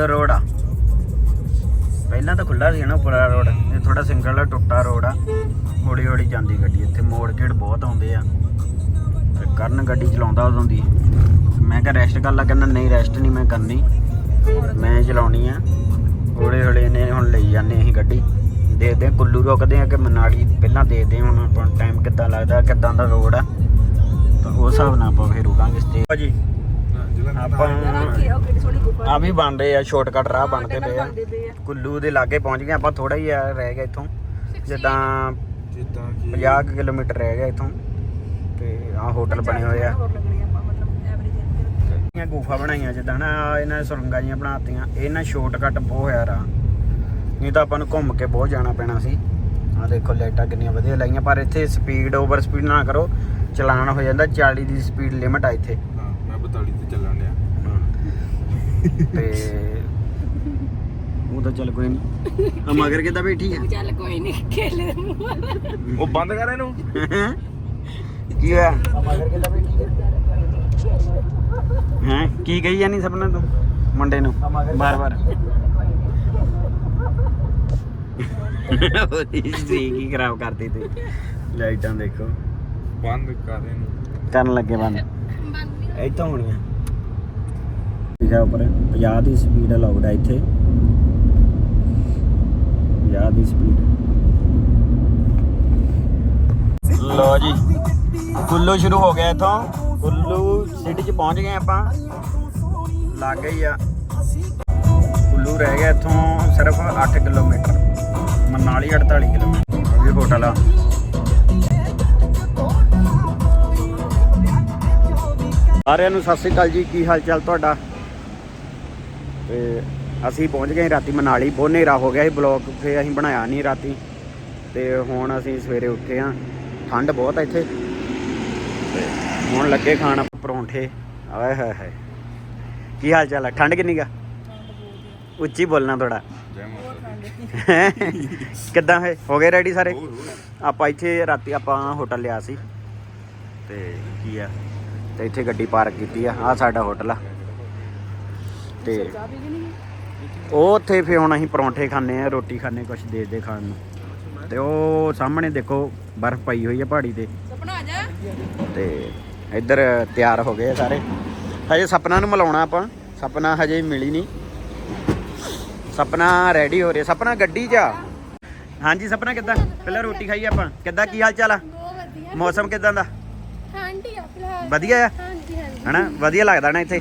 Single road ਆ। ਪਹਿਲਾਂ ਤਾਂ ਖੁੱਲਾ ਸੀ ਨਾ ਪੁਰਾ ਰੋਡ, ਇਹ ਥੋੜਾ ਸਿੰਗਲ ਆ, ਟੁੱਟਾ ਰੋਡ ਆ। ਹੌਲੀ ਹੌਲੀ ਜਾਂਦੀ ਗੱਡੀ ਇੱਥੇ, ਮੋੜ ਗੇੜ ਬਹੁਤ ਆਉਂਦੇ ਆ। ਤੇ ਕਰਨ ਗੱਡੀ ਚਲਾਉਂਦਾ ਉਦੋਂ ਦੀ। ਮੈਂ ਕਿਹਾ ਰੈਸਟ ਕਰ ਲਾ, ਕਹਿੰਦਾ ਨਹੀਂ ਰੈਸਟ ਨਹੀਂ, ਮੈਂ ਕਰਨੀ। ਮੈਂ ਚਲਾਉਣੀ ਆ। ਹੌਲੀ ਹੌਲੀ ਨੇ ਹੁਣ ਲਈ ਜਾਂਦੇ ਅਸੀਂ ਗੱਡੀ। ਦੇਖਦੇ ਆ ਕੁੱਲੂ ਰੋਕਦੇ ਆ ਕਿ ਮਨਾਲੀ ਪਹਿਲਾਂ ਦੇਖਦੇ ਆ ਹੁਣ ਆਪਾਂ ਟਾਈਮ ਕਿੱਦਾਂ ਲੱਗਦਾ, ਕਿੱਦਾਂ ਦਾ ਰੋਡ ਆ। ਤਾਂ ਉਸ ਹਿਸਾਬ ਨਾਲ ਆਪਾਂ ਫਿਰ ਰੁਕਾਂਗੇ ਸਟੇ ਭਾਜੀ ਆਪਾਂ ਆ ਵੀ ਬਣ ਰਹੇ ਆ ਸ਼ਾਰਟਕਟ ਰਾਹ ਬਣਦੇ ਪਏ ਆ। ਕੁੱਲੂ ਦੇ ਲਾਗੇ ਪਹੁੰਚ ਗਏ ਆਪਾਂ ਥੋੜਾ ਹੀ ਆ ਰਹਿ ਗਿਆ ਇੱਥੋਂ। ਜਿੱਦਾਂ ਜਿੱਦਾਂ 50 ਕੁ ਕਿਲੋਮੀਟਰ ਰਹਿ ਗਿਆ ਇੱਥੋਂ। ਤੇ ਆ ਹੋਟਲ ਬਣੇ ਹੋਏ ਆ। ਇਹ ਗੁਫਾ ਬਣਾਈਆਂ ਜਿੱਦਾਂ ਨਾ ਇਹਨਾਂ ਸੁਰੰਗਾਂ ਜੀਆਂ ਬਣਾਤੀਆਂ। ਇਹਨਾਂ ਸ਼ਾਰਟਕਟ ਬਹੁਤ ਹੋਇਆ ਰਾ ਨਹੀਂ ਤਾਂ ਆਪਾਂ ਨੂੰ ਘੁੰਮ ਕੇ ਬਹੁਤ ਜਾਣਾ ਪੈਣਾ ਸੀ। ਆ ਦੇਖੋ ਲਾਈਟਾਂ ਕਿੰਨੀਆਂ ਵਧੀਆ ਲਾਈਆਂ ਪਰ ਇੱਥੇ ਸਪੀਡ ਓਵਰ ਸਪੀਡ ਨਾ ਕਰੋ। ਚਲਾਨ ਹੋ ਜਾਂਦਾ 40 ਦੀ ਸਪੀਡ ਲਿਮਟ ਆ ਇੱਥੇ ਹਾਂ ਮੈਂ 42 ਤੇ ਚੱਲਣ ਡਿਆ ਤੇ ਉਹ ਤਾਂ ਚੱਲ ਕੋਈ ਨਹੀਂ ਆ ਮਗਰ ਕਿੱਦਾਂ ਬੈਠੀ ਆ? ਚੱਲ ਕੋਈ ਨਹੀਂ ਖੇਲੇ ਉਹ ਬੰਦ ਕਰ ਇਹਨੂੰ। ਕੀ ਹੋਇਆ? ਮਗਰ ਕਿੱਦਾਂ ਬੈਠੀ ਹੈ? ਕੀ ਕਹੀ ਜਾਨੀ ਸਪਨਾ ਤੂੰ ਮੁੰਡੇ ਨੂੰ? ਬਾਰ ਬਾਰ ਉਹਦੀ ਸੀ ਕੀ ਖਰਾਬ ਕਰਤੀ ਤੇ? ਲਾਈਟਾਂ ਦੇਖੋ। ਬੰਦ ਕਰ ਇਹਨੂੰ। ਕਰਨ ਲੱਗੇ ਬੰਦ। ਇੱਥੋਂ ਹੋਣੀਆਂ। ਲਿਖਿਆ ਉੱਪਰ। 50 ਦੀ ਸਪੀਡ ਅਲਾਉਡ ਹੈ ਇੱਥੇ। 50 ਦੀ ਸਪੀਡ ਲੋ ਜੀ। ਕੁੱਲੂ ਸ਼ੁਰੂ ਹੋ ਗਿਆ ਇੱਥੋਂ। ਕੁੱਲੂ ਸਿਟੀ 'ਚ ਪਹੁੰਚ ਗਏ ਆਪਾਂ। ਲੱਗ ਗਈ ਆ। ਕੁੱਲੂ ਰਹਿ ਗਿਆ ਇੱਥੋਂ ਸਿਰਫ 8 ਕਿਲੋਮੀਟਰ। ਮਨਾਲੀ 48 ਕਿਲੋਮੀਟਰ। ਇਹ ਹੋਟਲ ਆ। ਸਾਰਿਆਂ ਨੂੰ ਸਤਿ ਸ੍ਰੀ ਅਕਾਲ ਜੀ। ਕੀ ਹਾਲ ਚਾਲ ਤੁਹਾਡਾ? ਤੇ ਅਸੀਂ ਪਹੁੰਚ ਗਏ ਰਾਤੀ ਮਨਾਲੀ ਬਹੁਤ ਹਨੇਰਾ ਹੋ ਗਿਆ ਸੀ ਬਲੌਗ ਫੇ ਅਸੀਂ ਬਣਾਇਆ ਨਹੀਂ ਰਾਤੀ। ਤੇ ਹੁਣ ਅਸੀਂ ਸਵੇਰੇ ਉੱਠੇ ਆ ਠੰਡ ਬਹੁਤ ਆ ਇੱਥੇ। ਤੇ ਹੁਣ ਲੱਗੇ ਖਾਣ ਪਰੌਂਠੇ। ਆਏ ਹਾਏ ਹਾਏ। ਕੀ ਹਾਲ ਚਾਲ ਹੈ ਠੰਡ ਕਿੰਨੀ ਗਾ ਉੱਚੀ ਬੋਲਣਾ ਥੋੜਾ ਕਿੱਦਾਂ ਹੈ ਹੋ ਗਏ ਰੈਡੀ ਸਾਰੇ? ਆਪਾਂ ਇੱਥੇ ਰਾਤੀ ਆਪਾਂ ਹੋਟਲ ਲਿਆ ਸੀ। ਤੇ ਕੀ ਆ? ਤੇ ਇੱਥੇ ਗੱਡੀ ਪਾਰਕ ਕੀਤੀ ਆ। ਆ ਸਾਡਾ ਹੋਟਲ ਆ। ਤੇ ਉਹ ਉੱਥੇ ਫੇ ਹੁਣ ਅਸੀਂ ਪਰੌਂਠੇ ਖਾਣੇ ਆ ਰੋਟੀ ਖਾਣੇ ਕੁਛ ਦੇ ਦੇ ਖਾਣ ਨੂੰ। ਤੇ ਉਹ ਸਾਹਮਣੇ ਦੇਖੋ ਬਰਫ਼ ਪਈ ਹੋਈ ਆ ਪਹਾੜੀ ਤੇ। ਸਪਨਾ ਆ ਜਾ। ਤੇ ਇੱਧਰ ਤਿਆਰ ਹੋ ਗਏ ਸਾਰੇ। ਹਜੇ ਸਪਨਾ ਨੂੰ ਮਿਲਾਉਣਾ ਆਪਾਂ। ਸਪਨਾ ਹਜੇ ਮਿਲੀ ਨਹੀਂ। ਸਪਨਾ ਰੈਡੀ ਹੋ ਰਿਹਾ। ਸਪਨਾ ਗੱਡੀ 'ਚ ਆ। ਹਾਂਜੀ ਸਪਨਾ ਕਿੱਦਾਂ? ਪਹਿਲਾਂ ਰੋਟੀ ਖਾਈ ਆਪਾਂ। ਕਿੱਦਾਂ? ਕੀ ਹਾਲ ਚਾਲ ਆ? ਮੌਸਮ ਕਿੱਦਾਂ ਦਾ? ਠੰਡੀ ਆ ਫਿਲਹਾਲ। ਵਧੀਆ ਆ? ਹਾਂਜੀ ਹਾਂਜੀ। ਹਨਾ? ਵਧੀਆ ਲੱਗਦਾ ਨਾ ਇੱਥੇ?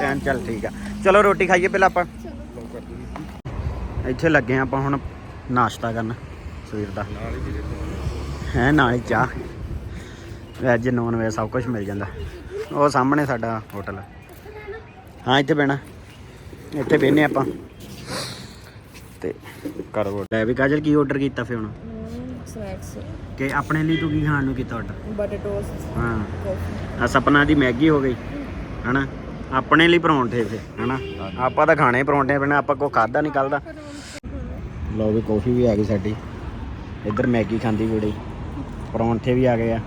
ਐਨ ਚੱਲ ਠੀਕ ਆ। ਚਲੋ ਰੋਟੀ ਖਾਈਏ ਪਹਿਲਾਂ ਆਪਾਂ। ਇੱਥੇ ਲੱਗੇ ਆਪਾਂ ਹੁਣ ਨਾਸ਼ਤਾ ਕਰਨ ਸਵੇਰ ਦਾ। ਨਾਲ ਹੀ ਨਾਲ ਹੀ ਚਾਹ। ਵੈਜ ਨੌਨ ਵੈਜ ਸਭ ਕੁਝ ਮਿਲ ਜਾਂਦਾ। ਉਹ ਸਾਹਮਣੇ ਸਾਡਾ ਹੋਟਲ। ਹੈ ਹਾਂ ਇੱਥੇ ਬਹਿਣਾ। ਇੱਥੇ ਬਹਿਨੇ ਆਪਾਂ। ਤੇ ਕਰੋ ਲੈ ਵੀ ਕਾਜਲ ਕੀ ਆਰਡਰ ਕੀਤਾ ਫੇ ਹੁਣ? ਸਨੈਕਸ ਕਿ ਆਪਣੇ ਲਈ ਤੂੰ ਕੀ ਖਾਣ ਨੂੰ ਕੀਤਾ ਆਰਡਰ ਬਟਰ ਟੋਸਟ ਹਾਂ। ਆ ਸਪਨਾ ਦੀ ਮੈਗੀ ਹੋ ਗਈ। ਹਨਾ? ਆਪਣੇ ਲਈ ਪਰੌਂਠੇ ਫੇ ਹਨਾ? ਆਪਾਂ ਤਾਂ ਖਾਣੇ ਪਰੌਂਠੇ ਬਿਨਾ ਆਪਾਂ ਕੋ ਖਾਦਾ ਨਹੀਂ ਕੱਲ ਦਾ। ਲਓ ਵੀ ਕੌਫੀ ਵੀ ਆ ਗਈ ਸਾਡੀ। ਇੱਧਰ ਮੈਗੀ ਖਾਂਦੀ ਕੁੜੀ। ਪਰੌਂਠੇ ਵੀ ਆ ਗਏ ਆ।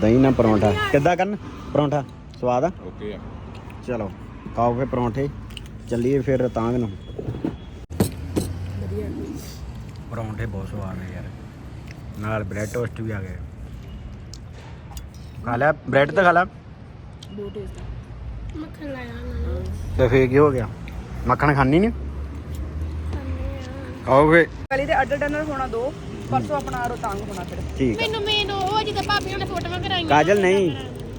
ਦਹੀਂ ਨਾਲ ਪਰੌਂਠਾ। ਕਿੱਦਾਂ ਕਰਨ? ਪਰੌਂਠਾ ਸਵਾਦ ਆ? ਓਕੇ ਆ। ਚਲੋ ਖਾਓ ਫੇ ਪਰੌਂਠੇ। ਚੱਲੀਏ ਫਿਰ ਰਤਾਂਗ ਨੂੰ। ਵਧੀਆ। ਪਰੌਂਠੇ ਬਹੁਤ ਸਵਾਦ ਨੇ ਯਾਰ। ਨਾਲ ਬ੍ਰੈਡ ਟੋਸਟ ਵੀ ਆ ਗਏ। ਖਾ ਬ੍ਰੈਡ ਤਾਂ ਖਾ ਬਹੁਤ ਟੇਸਟੀ ਮੱਖਣ ਲਾਇਆ ਨਾ ਤੇ ਫੇਰ ਕੀ ਹੋ ਗਿਆ? ਮੱਖਣ ਖਾਣੀ ਨਹੀਂ ਫੇ ਪਹਿਲੇ ਤੇ ਅੱਡ ਡਨਰ ਹੋਣਾ ਦੋ ਪਰਸੋਂ ਆਪਣਾ ਰੋਤਾਂਗ ਹੋਣਾ ਫਿਰ। ਠੀਕ ਆ। ਮੈਨੂੰ ਮੇਨ ਉਹ ਜਿਹਦਾ ਭਾਬੀਆਂ ਨੇ ਫੋਟੋਆਂ ਕਰਾਈਆਂ। ਕਾਜਲ ਨਹੀਂ।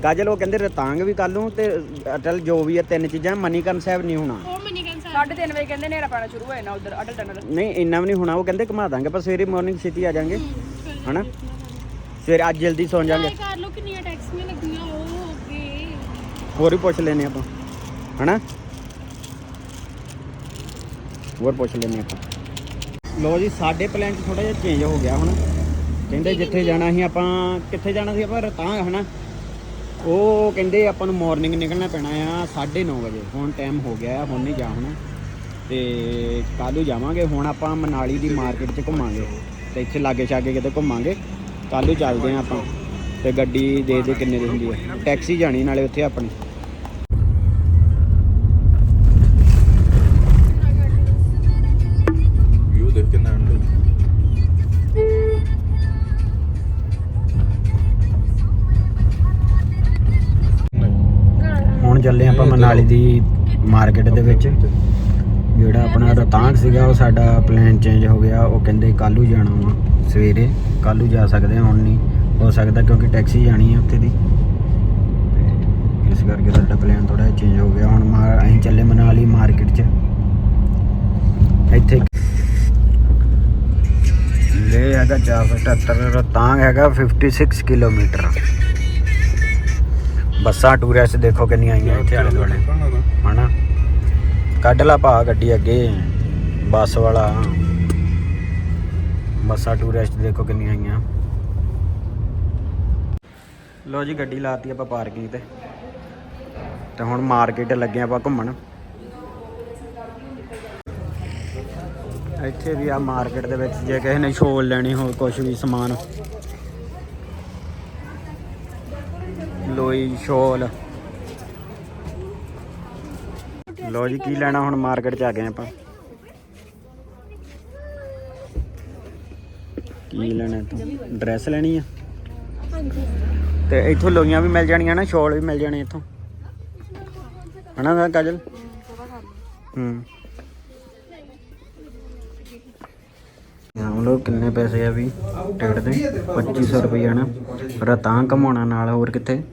ਕਾਜਲ ਉਹ ਕਹਿੰਦੇ ਰਤਾਂਗ ਵੀ ਕਰ ਲੂੰ ਤੇ ਅਟਲ ਜੋ ਵੀ ਹੈ ਤਿੰਨ ਚੀਜ਼ਾਂ ਮਨੀਕਰਨ ਸਾਹਿਬ ਨਹੀਂ ਹੋਣਾ। ਉਹ ਮਨੀ ਕੰਸਾ 3:30 ਵਜੇ ਕਹਿੰਦੇ ਨੇਰਾ ਪੈਣਾ ਸ਼ੁਰੂ ਹੋਇਆ ਨਾ ਉਧਰ ਅੱਡ ਡਨਰ ਨਹੀਂ ਇੰਨਾ ਵੀ ਨਹੀਂ ਹੋਣਾ ਉਹ ਕਹਿੰਦੇ ਘੁਮਾ ਦਾਂਗੇ ਪਰ ਸਵੇਰੇ ਮਾਰਨਿੰਗ ਛੇਤੀ ਆ ਜਾਾਂਗੇ। ਹਨਾ? ਸਵੇਰੇ ਅੱਜ ਜਲਦੀ ਸੌਂ ਜਾਾਂਗੇ ਲੋ ਕਿੰਨੀਆਂ ਟੈਕਸੀਆਂ ਲੱਗੀਆਂ ਉਹ ਅੱਗੇ ਹੋਰ ਵੀ ਪੁੱਛ ਲੈਨੇ ਆਪਾਂ। ਹਨਾ? ਹੋਰ ਪੁੱਛ ਲੈਨੇ ਆਪਾਂ। ਲੋ ਜੀ, ਸਾਡੇ ਪਲਾਨ 'ਚ ਥੋੜਾ ਜਿਹਾ ਚੇਂਜ ਹੋ ਗਿਆ ਹੁਣ। ਕਹਿੰਦੇ ਜਿੱਥੇ ਜਾਣਾ ਸੀ ਆਪਾਂ, ਕਿੱਥੇ ਜਾਣਾ ਸੀ ਆਪਾਂ? ਰਤਾਂਗ ਹਨਾ? ਉਹ ਕਹਿੰਦੇ ਆਪਾਂ ਨੂੰ ਮਾਰਨਿੰਗ ਨਿਕਲਣਾ ਪੈਣਾ ਆ 9:30 ਵਜੇ। ਹੁਣ ਟਾਈਮ ਹੋ ਗਿਆ ਆ ਹੁਣ ਨਹੀਂ ਜਾ ਹੁਣ। ਤੇ ਕੱਲ੍ਹ ਜਾਵਾਂਗੇ, ਹੁਣ ਆਪਾਂ ਮਨਾਲੀ ਦੀ ਮਾਰਕੀਟ 'ਚ ਘੁੰਮਾਂਗੇ। ਤੇ ਇੱਥੇ ਲਾਗੇ ਛਾਗੇ ਕਿਤੇ ਘੁੰਮਾਂਗੇ। ਕੱਲ੍ਹ ਨੂੰ ਚੱਲਦੇ ਆ ਆਪਾਂ। ਤੇ ਗੱਡੀ ਦੇ ਦੇ ਕਿੰਨੇ ਦੀ ਹੁੰਦੀ ਹੈ ਟੈਕਸੀ ਜਾਣੀ ਨਾਲੇ ਉੱਥੇ ਆਪਣੀ। ਹੁਣ ਚੱਲੇ ਆਪਾਂ ਮਨਾਲੀ ਦੀ ਮਾਰਕੀਟ ਦੇ ਵਿੱਚ। ਜਿਹੜਾ ਆਪਣਾ ਰੋਹਤਾਂਗ ਸੀਗਾ ਉਹ ਸਾਡਾ ਪਲਾਨ ਚੇਂਜ ਹੋ ਗਿਆ। ਉਹ ਕਹਿੰਦੇ ਕੱਲੂ ਜਾਣਾ ਵਾ ਸਵੇਰੇ। ਕੱਲੂ ਜਾ ਸਕਦੇ ਹਾਂ ਹੁਣ ਨਹੀਂ। ਹੋ ਸਕਦਾ ਕਿਉਂਕਿ ਟੈਕਸੀ ਜਾਣੀ ਹੈ ਉੱਥੇ ਦੀ। ਇਸ ਕਰਕੇ ਸਾਡਾ ਪਲਾਨ ਥੋੜਾ ਚੇਂਜ ਹੋ ਗਿਆ। ਹੁਣ ਮਾ- ਅਸੀਂ ਚੱਲੇ ਮਨਾਲੀ ਮਾਰਕੀਟ 'ਚ। ਇੱਥੇ ਲੈ ਹੈਗਾ 478 ਰੋਹਤਾਂਗ ਹੈਗਾ 56 ਕਿਲੋਮੀਟਰ। ਬੱਸਾਂ ਟੂਰਿਸਟ ਦੇਖੋ ਕਿੰਨੀਆਂ ਆਈਆਂ ਇੱਥੇ ਆਲੇ ਦੁਆਲੇ। ਹਨਾ? ਕੱਢ ਲਾ ਭਾ ਗੱਡੀ ਅੱਗੇ, ਬੱਸ ਵਾਲਾ। ਬੱਸਾਂ ਟੂਰਿਸਟ ਦੇਖੋ ਕਿੰਨੀਆਂ ਆਈਆਂ। ਲੋ ਜੀ, ਗੱਡੀ ਲਾਤੀ ਆਪਾਂ ਪਾਰਕਿੰਗ ਤੇ। ਤੇ ਹੁਣ ਮਾਰਕੀਟ ਲੱਗੇ ਆਪਾਂ ਘੁੰਮਣ। ਇੱਥੇ ਵੀ ਆ ਮਾਰਕੀਟ ਦੇ ਵਿੱਚ, ਜੇ ਕਿਸੇ ਨੇ ਸ਼ੋਲ ਲੈਣੀ ਹੋਵੇ ਕੁਝ ਵੀ ਸਮਾਨ। ਲੋਈ ਸ਼ੋਲ। ਲੋ ਜੀ, ਕੀ ਲੈਣਾ ਹੁਣ ਮਾਰਕੀਟ ਚ ਆ ਗਏ ਆਪਾਂ? ਕੀ ਲੈਣਾ ਤੂੰ ਡਰੈਸ ਲੈਣੀ ਆ? ਤੇ ਇੱਥੋਂ ਲੋਈਆਂ ਵੀ ਮਿਲ ਜਾਣੀਆਂ ਨਾ, ਸ਼ੋਲ ਵੀ ਮਿਲ ਜਾਣੇ ਇੱਥੋਂ। ਹਨਾ ਨਾ ਕਾਜਲ? ਹੂੰ। ਹਮ ਲੋਗ ਕਿੰਨੇ ਪੈਸੇ ਆ ਵੀ, ਟਿਕਟ ਦੇ? 2500 ਰੁਪਏ ਨਾ। ਰਤਾਂ ਕਮਾਉਣਾ ਨਾਲ, ਹੋਰ ਕਿੱਥੇ?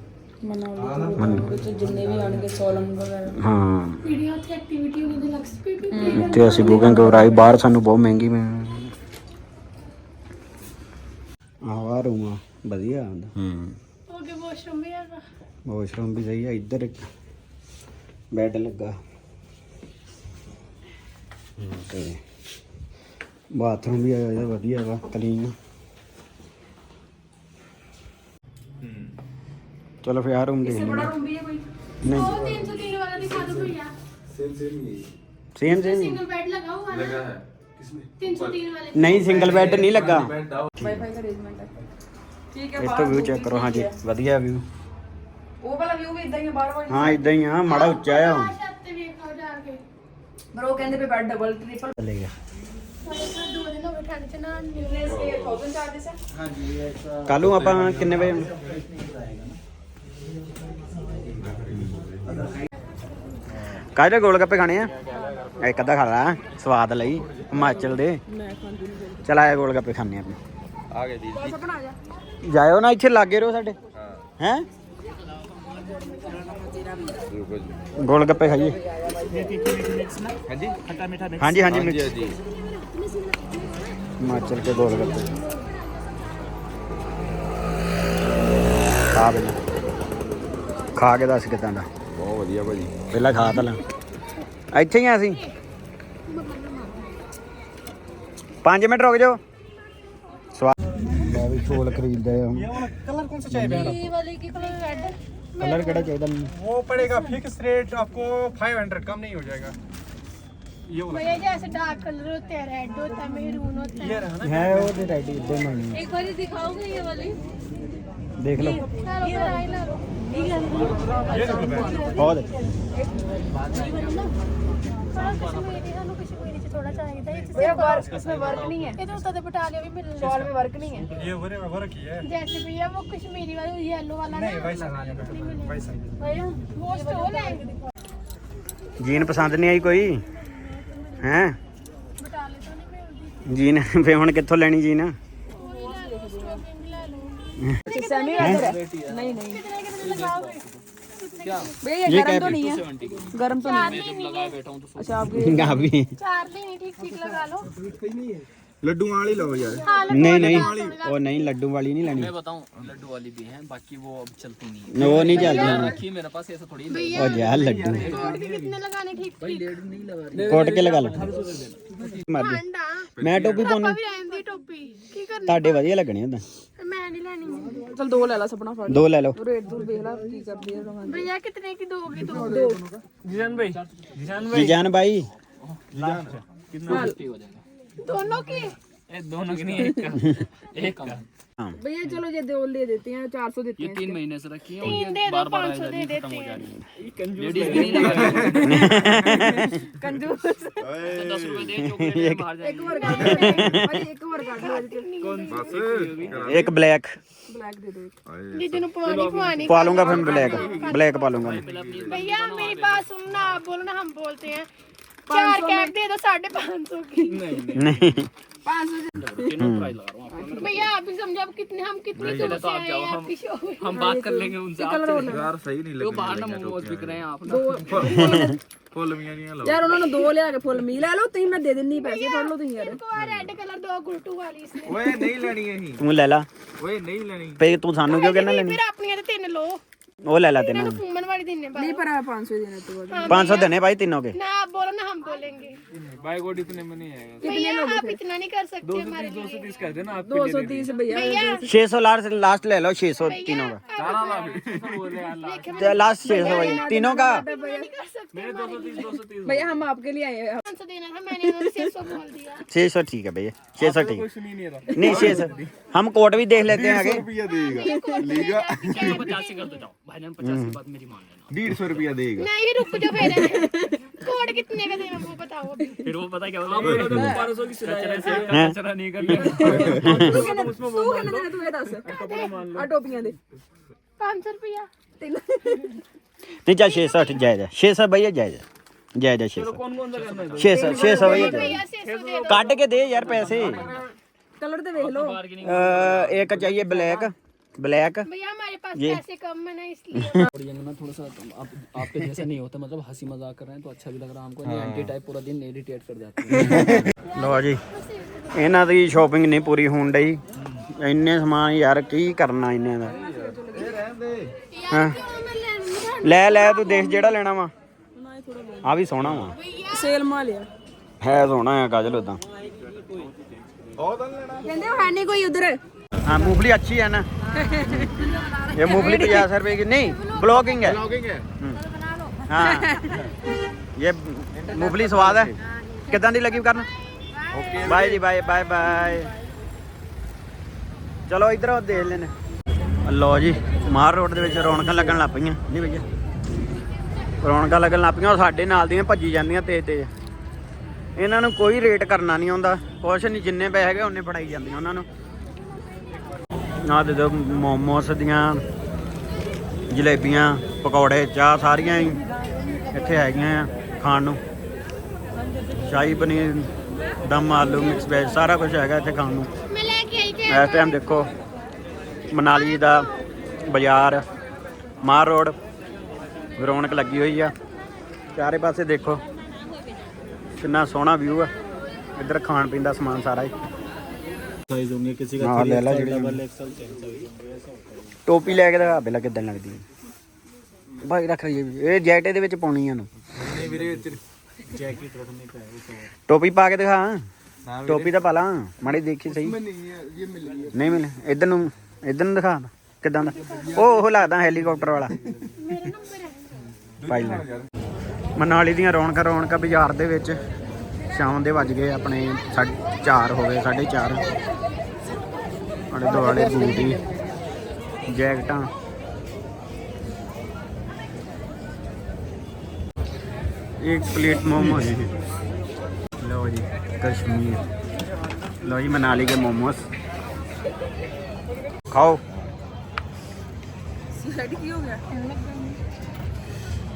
ਮਨਾਲੀ ਮਨ ਵਿੱਚ ਜਿੰਨੇ ਵੀ ਆਣਗੇ ਸੋਲਨ ਵਗੈਰਾ। ਹਾਂ। ਵੀਡੀਓ ਤੇ ਐਕਟੀਵਿਟੀ ਹੋਣੀ ਤੇ ਲਕਸ ਪੀ ਤੇ ਅਸੀਂ ਬੁਕਿੰਗ ਕਰਾਈ ਬਾਹਰ ਸਾਨੂੰ ਬਹੁਤ ਮਹਿੰਗੀ ਮਿਲ ਆਹ ਰੂਮ ਆ। ਵਧੀਆ ਆਂਦਾ ਹੂੰ। ਉਹਦੇ ਵਾਸ਼ਰੂਮ ਵੀ ਹੈਗਾ। ਵਾਸ਼ਰੂਮ ਵੀ ਸਹੀ ਆ। ਇੱਧਰ ਇੱਕ ਬੈੱਡ ਲੱਗਾ। ਤੇ ਬਾਥਰੂਮ ਵੀ ਆ ਇਹਦਾ ਵਧੀਆ ਵਾ ਕਲੀਨ ਚਲੋ ਫਿਰ यार रूम देख इससे बड़ा लेंगे रूम भी है कोई नहीं। वो 303 वाला दिखा दो भैया सेम सेम ही है सेम सेम ही। सिंगल बेड लगा हुआ है लगा ना है किसमें 303 वाले ਲੱਗਾ। ਲੱਗਾ ਦਾ ਅਰੇਂਜਮੈਂਟ ਹੈ। ਠੀਕ ਹੈ ਇਸ ਤੋਂ ਬਾਹਰ ਚੈੱਕ ਕਰੋ ਹਾਂਜੀ। ਵਧੀਆ ਵਿਊ ਉਹ ਵਾਲਾ ਵਿਊ ਵੀ ਇਦਾਂ ਹੀ ਬਾਹਰ ਵਾਲੀ ਹਾਂ ਇਦਾਂ ਹੀ ਆ ਮਾੜਾ ਉੱਚਾ ਆ। ਹੁਣ छत ਕਹਿੰਦੇ ਵੀ ਬੈਡ ਡਬਲ ਟ੍ਰਿਪਲ ਚੱਲੇਗਾ दो दिन ਕੱਲ ਨੂੰ ਆਪਾਂ ਕਿੰਨੇ ਵਜੇ ਕਾਹਦੇ ਗੋਲ ਗੱਪੇ ਖਾਣੇ ਆ? ਇੱਕ ਅੱਧਾ ਖਾ ਲਾ ਸਵਾਦ ਲਈ ਹਿਮਾਚਲ ਦੇ। ਚਲ ਆਇਆ ਗੋਲ ਗੱਪੇ ਖਾਣੇ ਆਪਾਂ। ਆ ਗਏ ਜਾ। ਜਾਇਓ ਨਾ ਇੱਥੇ ਲਾਗੇ ਰਹੋ ਸਾਡੇ। ਹਾਂ। ਗੋਲ ਗੱਪੇ ਖਾਈਏ। ਹਾਂਜੀ? ਹਾਂਜੀ ਹਾਂਜੀ ਹਾਂਜੀ ਮਿਕਸ। ਜੀ ਹਿਮਾਚਲ ਕੇ ਗੋਲ ਗੱਪੇ। ਖਾ ਬਈ ਖਾ ਕੇ ਦੱਸ ਕਿਦਾਂ ਦਾ ਬਹੁਤ ਵਧੀਆ ਭਾਜੀ ਪਹਿਲਾਂ ਖਾ ਤਾਂ ਲਾਂ ਇੱਥੇ ਹੀ ਆ ਅਸੀਂ 5 ਮਿੰਟ ਰੁਕ ਜਾਓ ਸਵਾਦ ਮੈਂ ਵੀ ਛੋਲ ਖਰੀਦਦੇ ਆ ये वाले की कलर रेड ਕਲਰ ਕਿਹੜਾ ਚਾਹੀਦਾ ਮੈਨੂੰ वो पड़ेगा फिक्स रेट आपको 500 कम नहीं हो जाएगा ये वाला भैया जैसे डार्क कलर होते हैं रेड होता है मेरून होता ये है रहा ना ਹੈ ਉਹ ਤੇ ਰੈਡੀ ਇਦਾਂ ਹੀ एक बार दिखाओगे ये वाली ਦੇਖ ਲਓ चलो फिर आई ला लो ये देखो बैग ਬਹੁਤ थोड़ा कश्मीरी ਸਾਨੂੰ कश्मीरी ਚ ਥੋੜਾ ਚਾਹੀਦਾ ਇਹ भैया वर्क इसमें वर्क नहीं है ਇਹਦੇ ਉੱਤੇ ਬਟਾਲੇ ਵੀ ਮਿਲਣੇ शॉल में वर्क नहीं है ये वरे वर्क ही है जैसे भैया वो कश्मीरी वाला येलो वाला ना नहीं वैसा नहीं है, वैसा ही है। भैया वो स्टोल है ਜੀਨ ਪਸੰਦ ਨਹੀਂ ਆਈ ਕੋਈ ਹੈ ਬਟਾਲੇ ਤੋਂ ਨਹੀਂ ਮਿਲਦੀ ਜੀਨ ਫੇ ਹੁਣ ਕਿੱਥੋਂ ਲੈਣੀ ਜੀਨ सेमी वेदर है नहीं नहीं कितने कितने लगाओगे भैया ये गर्म तो नहीं है गर्म तो नहीं है अच्छा आपके ਗਾ ਵੀ चार दिन ही ठीक ठीक लगा लो ਲੱਡੂ ਵਾਲੀ ਲਓ ਯਾਰ हाँ ਨਹੀਂ ਨਹੀਂ ਉਹ ਨਹੀਂ ਲੱਡੂ वाली नहीं लेनी बताऊं लड्डू वाली भी हैं बाकी वो अब चलती नहीं है वो नहीं चलती रखिए मेरे पास ऐसा थोड़ी है ओ जा लड्डू तोड़ के कितने लगाने ठीक ठीक नहीं लगा रही ਕੋਟ ਕੇ ਲਗਾ ਲਓ ਮਰ ਜਾ ठंडा ਮੈਂ ਟੋਪੀ ਪਾਉਣੀ भी रहन दी टोपी की करनी ਤੁਹਾਡੇ ਵਧੀਆ ਲੱਗਣੇ ਹੁੰਦਾ मैं नहीं लेनी चल दो ले ला सपना फट ਦੋ ਲੈ ਲਓ रेट दूर देख ला की कर दिए रोहन भैया कितने की दोगी दो जिशान भाई जिशान ਜੀ ਜਾਨ ਬਾਈ कितना सस्ती हो जाएगा दोनों की ये दोनों की नहीं एक का एक का हाँ। भैया चलो ये दो ले देते हैं चार सौ देते हैं तीन महीने से रखी है तीन दे दो पाँच सौ दे देते हैं। कंजूस एक ब्लैक। ब्लैक पालूँगा फिर ब्लैक हाँ, ब्लैक पालूँगा भैया मेरी बात सुनना आप बोलना हम बोलते हैं। चार कैप दे दो साढ़े पाँच सौ की ਨਹੀਂ पाँच सौ तीनों प्राइस लगा रहा हूँ आपको। भैया आप भी समझो अब कितने हम कितनी दूर से आए हैं आपकी शो में हम बात कर लेंगे उनसे कलर आपसे। और ਯਾਰ ਸਹੀ ਨਹੀਂ वो बाहर ना मोमोज बिक रहे हैं आप ना दो ਫੁੱਲ ਮੀਆਂ ਦੀਆਂ ਲਓ ਯਾਰ ਉਹਨਾਂ ਨੂੰ ਦੋ ਲਿਆ ਕੇ ਫੁੱਲ ਮੀ ਲੈ ਲਓ ਤੁਸੀਂ ਮੈਂ ਦੇ ਦਿੰਨੀ ਪੈਸੇ ਫੜ ਲਓ ਤੁਸੀਂ ਯਾਰ तो रेड कलर दो गुलटू वाली इसने ਓਏ ਨਹੀਂ ਲੈਣੀ ਅਸੀਂ ਤੂੰ ਲੈ ਲਾ ਓਏ ਨਹੀਂ ਲੈਣੀ ਪਈ ਤੂੰ ਸਾਨੂੰ ਕਿਉਂ ਕਹਿਣਾ ਲੈਣੀ फिर अपनी तो तीन लो वो ले लेते देने तो देने भाई तीनों के। ना बोलो ना हम बोलेंगे। भाई गोड इतने में नहीं आप इतना नहीं कर सकते हमारे लिए। 230 कर देना आप 230 भैया। 600 लास्ट लास्ट ले लो 600 तीनों का। लास्ट 600 भाई तीनों का। भैया हम आपके लिए आए हैं। 500 सौ ठीक है भैया 600 ठीक नहीं 600 हम कोर्ट भी देख लेते हैं आगे। कर देता भाईजान पचास के बाद मेरी मान लेना डेढ़ सौ रुपया देगा नहीं रुक जाओ फिर कोड कितने का देना वो बताओ अभी फिर वो पता क्या होगा आप लोगों को 1200 की सिलाई से कचरा नहीं करना उसमें वो मान लो तू दस आ टोपियां दे 500 रुपया तीन नहीं जा 660 जायजा 600 भैया जायजा जायजा 600 600 600 भैया काट के दे यार पैसे कलर तो देख लो एक चाहिए ब्लैक ब्लैक भैया हमारे पास पैसे कम है ना इसलिए और ये ना थोड़ा सा आप आपके जैसा नहीं होता मतलब हंसी मजाक कर रहे हैं तो अच्छा भी लग रहा है हमको नहीं एंटी टाइप पूरा दिन इरिटेट कर जाते हैं ਲਓ ਜੀ ਇਹਨਾਂ ਦੀ ਸ਼ਾਪਿੰਗ ਨਹੀਂ ਪੂਰੀ ਹੋਣ ਡਈ ਇੰਨੇ ਸਮਾਨ ਯਾਰ ਕੀ ਕਰਨਾ ਇੰਨੇ ਦਾ ਹਾਂ ਲੈ ਲੈ ਤੂੰ ਦੇਖ ਜਿਹੜਾ ਲੈਣਾ ਵਾ ਆ ਵੀ ਸੋਹਣਾ ਵਾ ਸੇਲ ਮਾਲ ਆ ਹੈ ਸੋਹਣਾ ਆ ਕਾਜਲ ਉਦਾਂ ਕਹਿੰਦੇ ਉਹ ਹੈ ਨਹੀਂ ਕੋਈ ਉਧਰ हाँ मूंगफली अच्छी है ना ये मूंगफली पचास रुपए की नहीं ब्लॉगिंग है ब्लॉगिंग है हाँ ये मूंगफली स्वाद है कितना दी लगी करना ओके ਬਾਏ ਜੀ ਬਾਏ ਬਾਏ ਬਾਏ ਚਲੋ ਇਧਰ ਦੇਖ ਲੈਨੇ ਲਓ ਜੀ ਮਾਰ ਰੋਡ ਦੇ ਵਿੱਚ ਰੌਣਕਾਂ ਲੱਗਣ ਲੱਗ ਪਈਆਂ ਨਹੀਂ ਭਈਆ ਰੌਣਕਾਂ ਲੱਗਣ ਲੱਗ ਪਈਆਂ ਉਹ ਸਾਡੇ ਨਾਲ ਦੀਆਂ ਭੱਜੀ ਜਾਂਦੀਆਂ ਤੇਜ਼ ਤੇਜ਼ ਇਹਨਾਂ ਨੂੰ ਕੋਈ ਰੇਟ ਕਰਨਾ ਨਹੀਂ ਆਉਂਦਾ ਕੁਛ ਨਹੀਂ ਜਿੰਨੇ ਪੈਸੇ ਹੈਗੇ ਉਹਨੇ ਫੜਾਈ ਜਾਂਦੀਆਂ ਉਹਨਾਂ ਨੂੰ ਆ ਦੇ ਦੋ ਮੋਮੋਸ ਦੀਆਂ ਜਲੇਬੀਆਂ ਪਕੌੜੇ ਚਾਹ ਸਾਰੀਆਂ ਹੀ ਇੱਥੇ ਹੈਗੀਆਂ ਆ ਖਾਣ ਨੂੰ। ਸ਼ਾਹੀ ਪਨੀਰ ਦਮ ਆਲੂ ਮਿਕਸ ਵੈਜ ਸਾਰਾ ਕੁਝ ਹੈਗਾ ਇੱਥੇ ਖਾਣ ਨੂੰ। ਇਸ ਟਾਈਮ ਦੇਖੋ ਮਨਾਲੀ ਦਾ ਬਾਜ਼ਾਰ ਮਾਰ ਰੋਡ ਰੌਣਕ ਲੱਗੀ ਹੋਈ ਆ। ਚਾਰੇ ਪਾਸੇ ਦੇਖੋ ਕਿੰਨਾ ਸੋਹਣਾ ਵਿਊ ਆ। ਇੱਧਰ ਖਾਣ ਪੀਣ ਦਾ ਸਮਾਨ ਸਾਰਾ ਹੀ। साइज होंगे किसी ਹਾਂ ਲੈ ਲੈ ਜਿਹੜੀ ਟੋਪੀ ਲੈ ਕੇ ਦਿਖਾ ਪਹਿਲਾਂ ਕਿਦਾਂ ਲੱਗਦੀ ਹੈ ਭਾਈ ਰੱਖ ਲਈ ਇਹ ਜੈਕਟ ਇਹਦੇ ਵਿੱਚ ਪਾਉਣੀ ਆ ਨੂੰ नहीं मेरे जैकेट रखने का है वो ਟੋਪੀ ਪਾ ਕੇ ਦਿਖਾ ना ਟੋਪੀ ਤਾਂ ਪਾ ਲਾ ਮਾੜੀ ਦੇਖੀ ਸਹੀ नहीं है ये मिल गया ਨਹੀਂ ਮਿਲੇ ਇਧਰ ਨੂੰ ਇਧਰ ਨੂੰ ਦਿਖਾ ਕਿਦਾਂ ਦਾ ਉਹ ਉਹ ਲੱਗਦਾ ਹੈਲੀਕਾਪਟਰ ਵਾਲਾ ਭਾਈ ਲੈ ਮਨਾਲੀ ਦੀਆਂ ਰੌਣਕਾਂ ਰੌਣਕਾਂ ਬਾਜ਼ਾਰ ਦੇ ਵਿੱਚ ਸ਼ਾਮ ਦੇ ਵੱਜ ਗਏ ਆਪਣੇ 4 ਹੋ ਗਏ 4:30 ਅੜੇ ਦੁਆਲੇ ਬੂਟੀ ਜੈਕਟਾਂ। ਇੱਕ ਪਲੇਟ ਮੋਮੋਸ। ਲਓ ਜੀ ਕਸ਼ਮੀਰ। ਲਓ ਜੀ ਮਨਾਲੀ ਦੇ ਮੋਮੋਸ। ਖਾਓ। ਸਾਡੀ ਕੀ ਹੋ ਗਿਆ?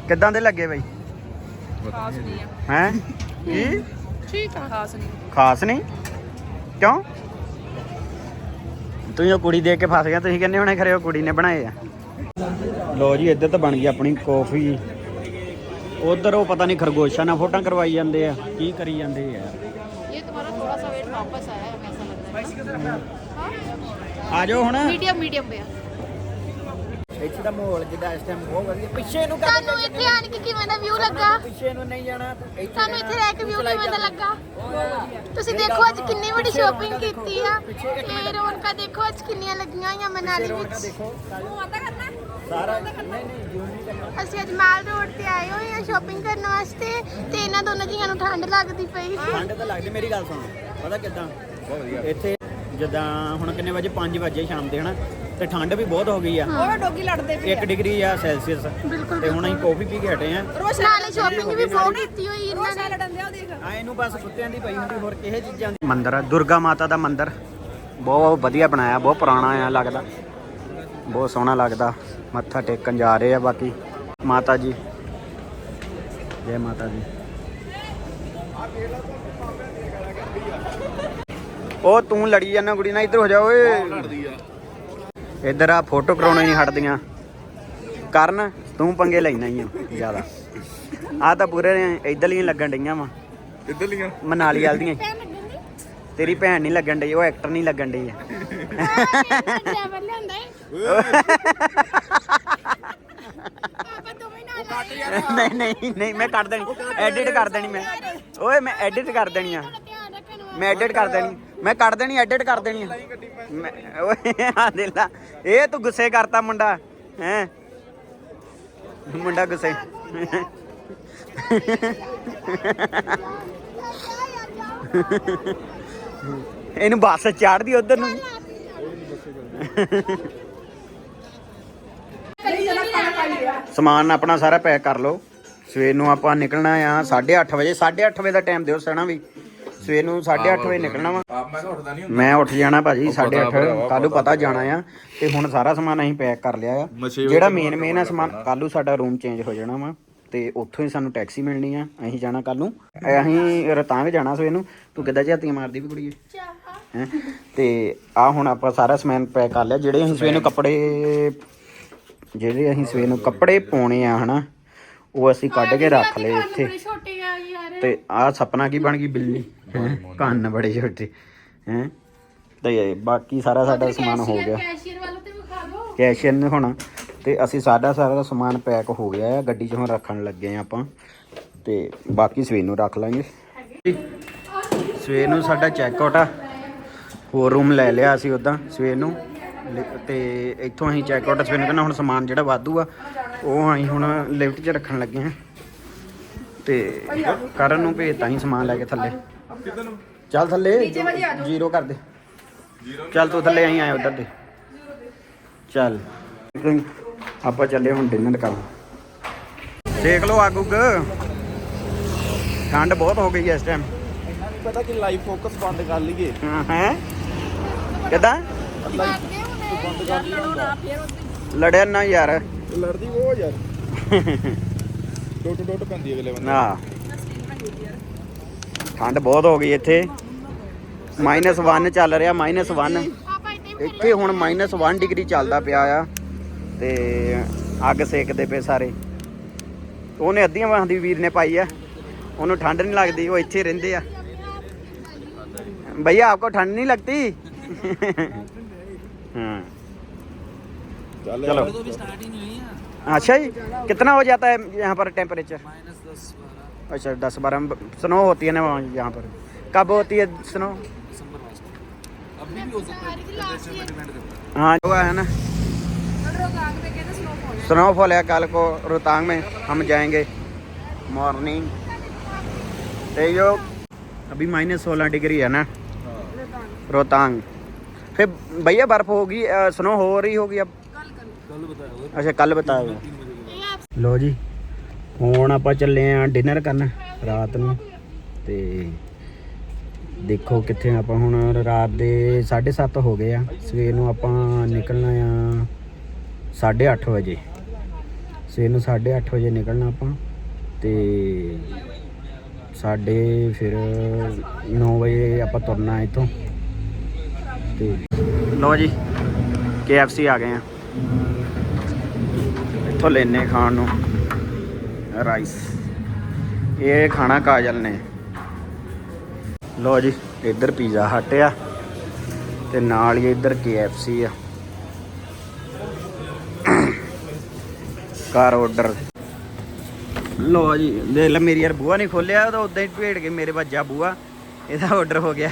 ਕਿੱਦਾਂ ਦੇ ਲੱਗੇ ਬਾਈ? ਖਾਸ ਹੈ? ਕੀ? ਠੀਕ ਆ। ਖਾਸ ਨਹੀਂ। ਖਾਸ ਨਹੀਂ? ਕਿਉਂ? ਤੁਸੀਂ ਉਹ ਕੁੜੀ ਦੇਖ ਕੇ ਫਸ ਗਿਆ ਤੁਸੀਂ ਕਹਿੰਦੇ ਹੋਣੇ ਖਰੇ ਉਹ ਕੁੜੀ ਨੇ ਬਣਾਏ ਆ। ਲੋ ਜੀ ਇੱਧਰ ਤਾਂ ਬਣ ਗਈ ਆਪਣੀ ਕਾਫੀ। ਉਧਰ ਉਹ ਪਤਾ ਨਹੀਂ ਖਰਗੋਸ਼ਾਂ ਨਾਲ ਫੋਟਾਂ ਕਰਵਾਈ ਜਾਂਦੇ ਆ ਕੀ ਕਰੀ ਜਾਂਦੇ ਆ। ਇਹ ਤੁਹਾਡਾ ਥੋੜਾ ਸਾ ਵੇਟ ਵਾਪਸ ਆਇਆ ਹੈ ਐਸਾ ਲੱਗਦਾ। ਹੈ ਹੁਣ। ਮੀਡੀਅਮ ਮੀਡੀਅਮ ਪਿਆ। ਇੱਥੇ ਦਾ ਮਾਹੌਲ ਜਿੱਦਾਂ ਇਸ ਟਾਈਮ ਬਹੁਤ ਵਧੀਆ। ਪਿੱਛੇ ਨੂੰ ਤੁਹਾਨੂੰ ਇੱਥੇ ਆਣ ਕੇ ਕਿਵੇਂ ਦਾ ਵਿਊ ਲੱਗਾ? ਪਿੱਛੇ ਨੂੰ ਨਹੀਂ ਜਾਣਾ ਤੁਹਾਨੂੰ ਇੱਥੇ ਰਹਿ ਕੇ ਵਿਊ ਕਿਵੇਂ ਦਾ ਲੱਗਾ? ਤੁਸੀਂ ਦੇਖੋ ਅੱਜ ਕਿੰਨੀ ਵੱਡੀ ਸ਼ਾਪਿੰਗ ਕੀਤੀ ਆ। ਤੇ ਰੌਣਕਾਂ ਦੇਖੋ ਅੱਜ ਕਿੰਨੀਆਂ ਲੱਗੀਆਂ ਹੋਈਆਂ ਮਨਾਲੀ ਵਿੱਚ। ਸਾਰਾ ਨਹੀਂ ਨਹੀਂ ਜੂਮ ਨਹੀਂ ਕਰਨਾ। ਅਸੀਂ ਅੱਜ ਮਾਲ ਰੋਡ ਤੇ ਆਏ ਹੋਏ ਆ ਸ਼ਾਪਿੰਗ ਕਰਨ ਵਾਸਤੇ ਤੇ ਇਹਨਾਂ ਦੋਨਾਂ ਜੀਆਂ ਨੂੰ ਠੰਡ ਲੱਗਦੀ ਪਈ। ਠੰਡ ਤਾਂ ਲੱਗਦੀ ਮੇਰੀ ਗੱਲ ਸੁਣ ਪਤਾ ਕਿਦਾਂ? ਇੱਥੇ ਜਿੱਦਾਂ ਹੁਣ ਕਿੰਨੇ ਵਜੇ? 5 ਵਜੇ ਸ਼ਾਮ ਦੇ ਹਨਾ? ਤੇ ਠੰਡ ਵੀ ਬਹੁਤ ਹੋ ਗਈ ਆ। ਉਹ ਡੋਗੀ ਲੜਦੇ ਪਏ 1 ਡਿਗਰੀ ਆ ਸੈਲਸੀਅਸ। ਤੇ ਹੁਣ ਅਸੀਂ ਕਾਫੀ ਪੀ ਕੇ ਹਟੇ ਆ। ਨਾਲੇ ਸ਼ਾਪਿੰਗ ਵੀ ਬਹੁਤ ਕੀਤੀ ਹੋਈ ਇਹਨਾਂ ਰੋਸ਼ਾ ਨੇ। ਲੜਨ ਦਿਆ ਦੇਖ। ਆ ਇਹਨੂੰ ਬਸ ਕੁੱਤਿਆਂ ਦੀ ਪਈ ਹੁੰਦੀ ਹੋਰ ਕਿਸੇ ਚੀਜ਼ਾਂ ਦੀ। ਮੰਦਿਰ ਆ ਦੁਰਗਾ ਮਾਤਾ ਦਾ ਮੰਦਿਰ। ਬਹੁਤ ਵਧੀਆ ਬਣਾਇਆ ਬਹੁਤ ਪੁਰਾਣਾ ਆ ਲੱਗਦਾ। ਬਹੁਤ ਸੋਹਣਾ ਲੱਗਦਾ। ਮੱਥਾ ਟੇਕਣ ਜਾ ਰਹੇ ਆ ਬਾਕੀ। ਮਾਤਾ ਜੀ। ਜੈ ਮਾਤਾ ਦੀ ਉਹ ਤੂੰ ਲੜੀ ਜਾਂਦਾ ਕੁੜੀ ਨਾਲ ਇੱਧਰ ਹੋ ਜਾ ਓਏ। ਇੱਧਰ ਆ ਫੋਟੋ ਕਰਾਉਣਾ ਨਹੀਂ ਹਟਦੀਆਂ। ਕਰਨ ਤੂੰ ਪੰਗੇ ਲੈਣਾ ਹੀ ਆ ਜ਼ਿਆਦਾ। ਆ ਤਾਂ ਪੂਰੇ ਇੱਧਰ ਲੱਗਣ ਡਈਆਂ ਵਾ। ਇੱਧਰ ਲੀਆਂ ਮਨਾਲੀ ਵਾਲ ਦੀਆਂ। ਤੇਰੀ ਭੈਣ ਨਹੀਂ ਲੱਗਣ ਡਈ ਉਹ ਐਕਟਰ ਨਹੀਂ ਲੱਗਣ ਡਈ ਆ। ਡਰਾਈਵਰ ਲਿਆਂਦਾ ਹੈ ਪਾਪਾ ਦੋਵੇਂ ਨਾਲ ਨਹੀਂ ਨਹੀਂ ਨਹੀਂ ਮੈਂ ਕੱਢ ਦੇਣੀ। ਐਡਿਟ ਕਰ ਦੇਣੀ ਮੈਂ। ਓਏ ਮੈਂ ਐਡਿਟ ਕਰ ਦੇਣੀ ਆ। ਮੈਂ ਐਡਿਟ ਕਰ ਦੇਣੀ। ਮੈਂ ਕੱਢ ਦੇਣੀ ਐਡਿਟ ਕਰ ਦੇਣੀ ਆ। ਮੈਂ ਓਏ ਆ ਦੇ ਲਾ। ਇਹ ਤੂੰ ਗੁੱਸੇ ਕਰਤਾ ਮੁੰਡਾ ਹੈ? ਮੁੰਡਾ ਗੁੱਸੇ। ਇਹਨੂੰ ਬੱਸ ਚਾੜਦੀ ਉਧਰ ਨੂੰ। ਸਮਾਨ ਆਪਣਾ ਸਾਰਾ ਪੈਕ ਕਰ ਲਓ। ਸਵੇਰ ਨੂੰ ਆਪਾਂ ਨਿਕਲਣਾ ਆ 8:30 ਵਜੇ 8:30 ਵਜੇ ਦਾ ਟਾਈਮ ਦਿਓ ਸਣਾ ਵੀ। ਸਵੇਰ ਨੂੰ 8:30 ਵਜੇ ਨਿਕਲਣਾ ਵਾ। ਮੈਂ ਤਾਂ ਉੱਠਦਾ ਨਹੀਂ ਮੈਂ ਉੱਠ ਜਾਣਾ ਭਾਜੀ ਉਹ ਪਤਾ 8:30 ਭਰਾਵਾ, ਕੱਲੂ ਪਤਾ ਜਾਣਾ ਆ ਤੇ ਹੁਣ ਸਾਰਾ ਸਮਾਨ ਅਸੀਂ ਪੈਕ ਕਰ ਲਿਆ ਆ। ਜਿਹੜਾ ਮੇਨ ਮੇਨ ਆ ਸਮਾਨ ਕੱਲੂ ਸਾਡਾ ਰੂਮ ਚੇਂਜ ਹੋ ਜਾਣਾ ਵਾ ਤੇ ਉੱਥੋਂ ਹੀ ਸਾਨੂੰ ਟੈਕਸੀ ਮਿਲਣੀ ਆ। ਅਸੀਂ ਜਾਣਾ ਕੱਲ ਨੂੰ। ਅਸੀਂ ਰਤਾਂਗ ਜਾਣਾ ਸਵੇਰ ਨੂੰ। ਤੂੰ ਕਿੱਦਾਂ ਝਾਤੀਆਂ ਮਾਰਦੀ ਵੀ ਕੁੜੀਏ? ਹੈਂ? ਤੇ ਆ ਹੁਣ ਆਪਾਂ ਸਾਰਾ ਸਮਾਨ ਪੈਕ ਕਰ ਲਿਆ ਜਿਹੜੇ ਅਸੀਂ ਸਵੇਰ ਨੂੰ ਕੱਪੜੇ ਜਿਹੜੇ ਅਸੀਂ ਸਵੇਰ ਨੂੰ ਕੱਪੜੇ ਪਾਉਣੇ ਆ ਹਨਾ ਉਹ ਅਸੀਂ ਕੱਢ ਕੇ ਰੱਖ ਲਏ ਇੱਥੇ। ਤੇ ਆ ਸਪਨਾ ਕੀ ਬਣ ਗਈ ਬਿੱਲੀ? ਹੈਂ? ਕੰਨ ਬੜੇ ਛੋਟੇ। ਹੈ? ਤੇ ਬਾਕੀ ਸਾਰਾ ਸਾਡਾ ਸਮਾਨ ਹੋ ਗਿਆ। ਕੈਸ਼ੀਅਰ ਵਾਲਾ ਤੇ ਵਿਖਾ ਦਿਓ। ਕੈਸ਼ੀਅਰ ਨੇ ਹੋਣਾ ਤੇ ਅਸੀਂ ਸਾਡਾ ਸਾਰਾ ਸਮਾਨ ਪੈਕ ਹੋ ਗਿਆ ਆ। ਗੱਡੀ 'ਚ ਹੁਣ ਰੱਖਣ ਲੱਗੇ ਆ ਆਪਾਂ। ਤੇ ਬਾਕੀ ਸਵੇਰ ਨੂੰ ਰੱਖ ਲਾਂਗੇ। ਸਵੇਰ ਨੂੰ ਸਾਡਾ ਚੈੱਕ ਆਊਟ ਆ। ਹੋਰ ਰੂਮ ਲੈ ਲਿਆ ਅਸੀਂ ਉਦਾਂ ਸਵੇਰ ਨੂੰ। ਲਿ- ਤੇ ਇੱਥੋਂ ਅਸੀਂ ਚੈੱਕ ਆਊਟ ਸਵੇਰ ਨੂੰ ਕਹਿੰਦਾ ਹੁਣ ਸਮਾਨ ਜਿਹੜਾ ਵਾਧੂ ਆ ਉਹ ਅਸੀਂ ਹੁਣ ਲਿਫਟ 'ਚ ਰੱਖਣ ਲੱਗੇ ਆ। ਤੇ ਕਰਨ ਨੂੰ ਭੇਜਤਾ ਹੀ ਸਮਾਨ ਲੈ ਕੇ ਥੱਲੇ। ਚੱਲ ਥੱਲੇ ਜ਼ੀਰੋ ਕਰ ਦੇ। ਚੱਲ ਤੂੰ ਥੱਲੇ ਆਈ ਆਏ ਉਧਰ ਦੇ। ਚੱਲ। ਆਪਾਂ ਚੱਲੇ ਹੁਣ ਡਿਨਰ ਕਰਨ। ਦੇਖ ਲਓ ਆਗੂਗ ਠੰਡ ਬਹੁਤ ਹੋ ਗਈ ਹੈ ਇਸ ਟਾਈਮ ਪਤਾ ਕਿ ਲਾਈਵ ਫੋਕਸ ਬੰਦ ਕਰ ਲਈਏ। ਹੈ ਕਿਦਾਂ? ਲੜਿਆ ਨਾ ਯਾਰ। ਲੜਦੀ ਉਹ ਯਾਰ। ਡੋਟ ਡੋਟ ਪੈਂਦੀ ਅਗਲੇ ਬੰਦੇ ਨਾ। ਠੰਡ ਬਹੁਤ ਹੋ ਗਈ ਇੱਥੇ -1 ਚੱਲ ਰਿਹਾ -1 ਪਾਪਾ ਇੱਥੇ ਇੱਥੇ ਹੁਣ -1 ਡਿਗਰੀ ਚੱਲਦਾ ਪਿਆ ਆ ਤੇ ਅੱਗ ਸੇਕਦੇ ਪਏ ਸਾਰੇ ਉਹਨੇ ਅੱਧੀਆਂ ਬਾਹਾਂ ਦੀ ਵੀਰ ਨੇ ਪਾਈ ਆ ਉਹਨੂੰ ਠੰਡ ਨਹੀਂ ਲੱਗਦੀ ਉਹ ਇੱਥੇ ਰਹਿੰਦੇ ਆ भैया आपको ठंड नहीं लगती हाँ ਚੱਲ चलो तो अभी स्टार्ट ही नहीं हुई है अच्छा जी कितना हो जाता है यहाँ पर टेम्परेचर माइनस दस बारह अच्छा दस बारह स्नो होती है ना वहाँ यहाँ पर। कब होती है स्नो? है हाँ हुआ है ना? स्नोफॉल है। कल को रोहतांग में हम जाएँगे। मॉर्निंग। यो अभी माइनस सोलह डिग्री है ना? रोहतांग। फिर भैया बर्फ़ होगी स्नो हो रही होगी अब? कल, कल। अच्छा कल बताया लो जी। ਹੁਣ ਆਪਾਂ ਚੱਲੇ ਆਂ ਡਿਨਰ ਕਰਨ ਰਾਤ ਨੂੰ ਤੇ ਦੇਖੋ ਕਿੱਥੇ ਆਪਾਂ ਹੁਣ ਰਾਤ ਦੇ 7:30 ਹੋ ਗਏ ਆ। ਸਵੇਰ ਨੂੰ ਆਪਾਂ ਨਿਕਲਣਾ ਆ 8:30 ਵਜੇ। ਸਵੇਰ ਨੂੰ 8:30 ਵਜੇ ਨਿਕਲਣਾ ਆਪਾਂ ਤੇ ਸਾਡੇ ਫਿਰ 9 ਵਜੇ ਆਪਾਂ ਤੁਰਨਾ ਇੱਥੋਂ। ਤੇ ਲੋ ਜੀ KFC ਆ ਗਏ ਆ। ਇੱਥੋਂ ਲੈਨੇ ਖਾਣ ਨੂੰ। ਰਾਈਸ ਇਹ ਖਾਣਾ ਕਾਜਲ ਨੇ। ਲੋ ਜੀ, ਇੱਧਰ ਪੀਜ਼ਾ ਹਟ ਆ ਤੇ ਨਾਲ ਹੀ ਇੱਧਰ KFC ਆ। ਕਾਰ ਆਰਡਰ ਲੋ ਜੀ, ਦੇਖ ਲੈ ਮੇਰੀ ਯਾਰ ਬੂਆ ਨਹੀਂ ਖੋਲਿਆ, ਉਹ ਤਾਂ ਉਦਾਂ ਹੀ ਭੇੜ ਕੇ ਮੇਰੇ ਵੱਜਾ ਬੂਆ ਇਹਦਾ ਆਰਡਰ ਹੋ ਗਿਆ।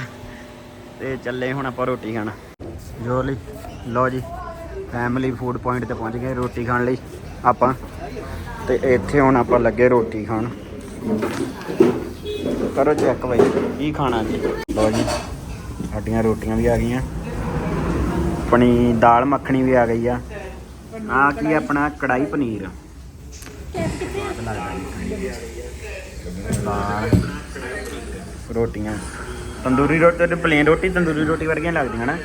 ਤੇ ਚੱਲੇ ਹੁਣ ਆਪਾਂ ਰੋਟੀ ਖਾਣ। ਜੋ ਲਈ ਲੋ ਜੀ ਫੈਮਿਲੀ ਫੂਡ ਪੁਆਇੰਟ ਤੇ ਪਹੁੰਚ ਗਏ ਰੋਟੀ ਖਾਣ ਲਈ। ਆਪਾਂ ਤੇ ਇੱਥੇ ਹੁਣ ਆਪਾਂ ਲੱਗੇ ਰੋਟੀ ਖਾਣ। ਕਰੋ ਚੈੱਕ ਬਈ, ਕੀ ਖਾਣਾ ਜੀ? ਲੋ ਜੀ, ਸਾਡੀਆਂ ਰੋਟੀਆਂ ਵੀ ਆ ਗਈਆਂ। ਪਣੀ ਦਾਲ ਮੱਖਣੀ ਵੀ ਆ ਗਈ ਆ। ਆ ਕੀ ਆਪਣਾ? ਕੜਾਈ ਪਨੀਰ। ਰੋਟੀਆਂ। ਤੰਦੂਰੀ ਰੋਟੀ ਤੇ ਪਲੇਨ ਰੋਟੀ, ਤੰਦੂਰੀ ਰੋਟੀ ਵਰਗੀਆਂ ਲੱਗਦੀਆਂ ਨਾ।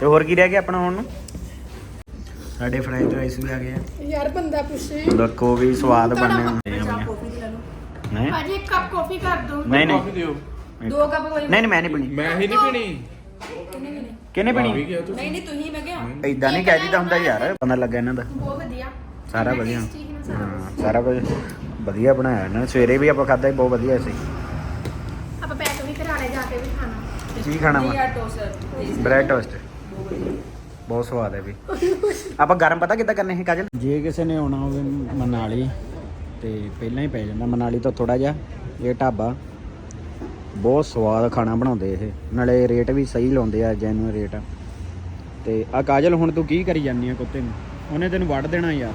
ਤੇ ਹੋਰ ਕੀ ਰਹਿ ਗਿਆ ਆਪਣਾ ਹੁਣ? ਨੂੰ ਸਾਡੇ ਫਰਾਈਡ ਰਾਈਸ ਵੀ ਆ ਗਏ ਆ। ਯਾਰ ਬੰਦਾ ਪੁੱਛੇ। ਦੇਖੋ ਵੀ ਸਵਾਦ ਬਣਨੇ ਹੁੰਦੇ ਆ ਨਹੀਂ ਭਾਜੀ ਇੱਕ ਕੱਪ ਕਾਫੀ ਕਰ ਦੋ। ਨਹੀਂ ਨਹੀਂ। ਦੋ ਕੱਪ ਕੋਈ ਨਹੀਂ ਨਹੀਂ ਮੈਂ ਨਹੀਂ ਪੀਣੀ। ਮੈਂ ਹੀ ਨਹੀਂ ਪੀਣੀ। ਕਿਹਨੇ ਪੀਣੀ? ਨਹੀਂ ਨਹੀਂ ਤੁਸੀਂ ਮੈਂ ਕਿਹਾ। ਇਦਾਂ ਨਹੀਂ ਕਹਿ ਦਿੱਤਾ ਹੁੰਦਾ ਯਾਰ। ਪਤਾ ਲੱਗਾ ਇਹਨਾਂ ਦਾ। ਬਹੁਤ ਵਧੀਆ। ਸਾਰਾ ਵਧੀਆ। ਹਾਂ ਸਾਰਾ ਕੁਝ ਵਧੀਆ ਬਣਾਇਆ ਇਹਨਾਂ ਨੇ। ਸਵੇਰੇ ਵੀ ਆਪਾਂ ਖਾਦਾ ਬਹੁਤ ਵਧੀਆ ਸੀ। ਆਪਾਂ ਪੈਕ ਵੀ ਕਰਾ ਲੈ ਜਾ ਕੇ ਵੀ ਖਾਣਾ। ਕੀ ਖਾਣਾ ਵਾ? ਬ੍ਰੈਡ ਟੋਸਟ ਬਹੁਤ ਸਵਾਦ ਹੈ ਵੀ। ਆਪਾਂ ਗਰਮ ਪਤਾ ਕਿੱਦਾਂ ਕਰਨੇ ਹੈ ਕਾਜਲ? ਜੇ ਕਿਸੇ ਨੇ ਆਉਣਾ ਹੋਵੇ ਮਨਾਲੀ ਤੇ ਪਹਿਲਾਂ ਹੀ ਪੈ ਜਾਂਦਾ। ਮਨਾਲੀ ਤੋਂ ਥੋੜਾ ਜਿਹਾ ਇਹ ਢਾਬਾ ਬਹੁਤ ਸਵਾਦ ਖਾਣਾ ਬਣਾਉਂਦੇ ਇਹ। ਨਾਲੇ ਰੇਟ ਵੀ ਸਹੀ ਲਾਉਂਦੇ ਆ ਜੈਨੂਅਨ ਰੇਟ। ਤੇ ਆ ਕਾਜਲ ਹੁਣ ਤੂੰ ਕੀ ਕਰੀ ਜਾਂਦੀ ਆ ਕੁੱਤੇ ਨੂੰ? ਉਹਨੇ ਤੈਨੂੰ ਵੱਢ ਦੇਣਾ ਯਾਰ।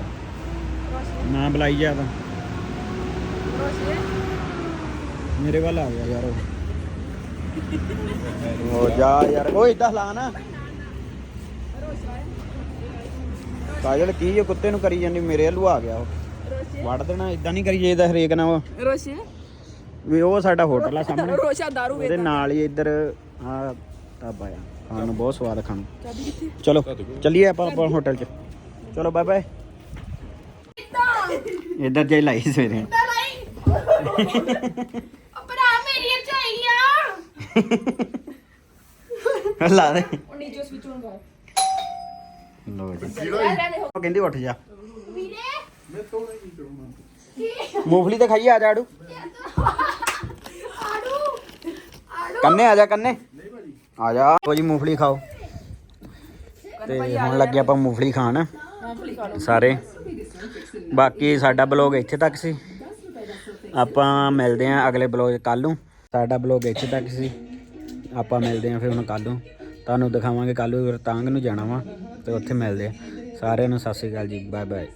ਨਾ ਬੁਲਾਈ ਜਾ ਤਾਂ। ਮੇਰੇ ਵੱਲ ਆ ਗਿਆ ਯਾਰ ਉਹ। ਉਹ ਜਾ ਯਾਰ। ਓਏ ਇਦਾਂ ਲਾ ਨਾ। ਕਾਜਲ ਕੀ ਇਹ ਕੁੱਤੇ ਨੂੰ ਕਰੀ ਜਾਂਦੀ? ਮੇਰੇ ਵੱਲੋਂ ਆ ਗਿਆ ਉਹ। ਵੜ ਦੇਣਾ ਇਦਾਂ ਨਹੀਂ ਕਰੀ ਜਾਈਦਾ ਹਰੇਕ ਨਾਲ ਰੋਸ਼ੇ। ਵੀ ਉਹ ਸਾਡਾ ਹੋਟਲ ਆ ਸਾਹਮਣੇ। ਰੋਸ਼ਾ ਦਾਰੂ ਉਹਦੇ ਨਾਲ ਹੀ ਇੱਧਰ ਆ ਢਾਬਾ ਆ। ਖਾਣ ਨੂੰ ਬਹੁਤ ਸਵਾਦ ਖਾਣ ਚਲੋ ਚੱਲੀਏ ਆਪਾਂ ਆਪਾਂ ਹੋਟਲ 'ਚ। ਚਲੋ ਬਾਏ ਬਾਏ ਇੱਧਰ ਜੇ ਲਾਈ ਸਵੇਰੇ। ਭਰਾ ਮੇਰੀ ਰਚਾਈ ਆ। ਲਾ ਦੇ। ਉਹ ਨੀਚੇ ਸਵਿਚ ਔਨ ਕਰ। ਲੋ ਜੀ। ਉਹ ਕਹਿੰਦੀ ਉੱਠ ਜਾ। ਵੀਰੇ ਮੂੰਗਫਲੀ ਤੇ ਖਾਈਏ ਆ ਜਾ ਆੜੂ। ਆੜੂ ਕੰਨੇ ਆ ਜਾ ਕੰਨੇ। ਆ ਜਾ। ਉਹ ਜੀ ਮੂੰਗਫਲੀ ਖਾਓ। ਤੇ ਹੁਣ ਲੱਗੇ ਆਪਾਂ ਮੂੰਗਫਲੀ ਖਾਣ। ਸਾਰੇ। ਬਾਕੀ ਸਾਡਾ ਬਲੌਗ ਇੱਥੇ ਤੱਕ ਸੀ। ਆਪਾਂ ਮਿਲਦੇ ਆਂ ਅਗਲੇ ਬਲੌਗ ਕੱਲ ਨੂੰ। ਸਾਡਾ ਬਲੌਗ ਇੱਥੇ ਤੱਕ ਸੀ। ਆਪਾਂ ਮਿਲਦੇ ਆਂ ਫਿਰ ਹੁਣ ਕੱਲ ਨੂੰ। ਤੁਹਾਨੂੰ ਦਿਖਾਵਾਂਗੇ ਕੱਲ ਨੂੰ ਰਤਾਂਗ ਨੂੰ ਜਾਣਾ ਵਾ ਤੇ ਉੱਥੇ ਮਿਲਦੇ ਆ। ਸਾਰਿਆਂ ਨੂੰ ਸਤਿ ਸ਼੍ਰੀ ਅਕਾਲ ਜੀ ਬਾਏ ਬਾਏ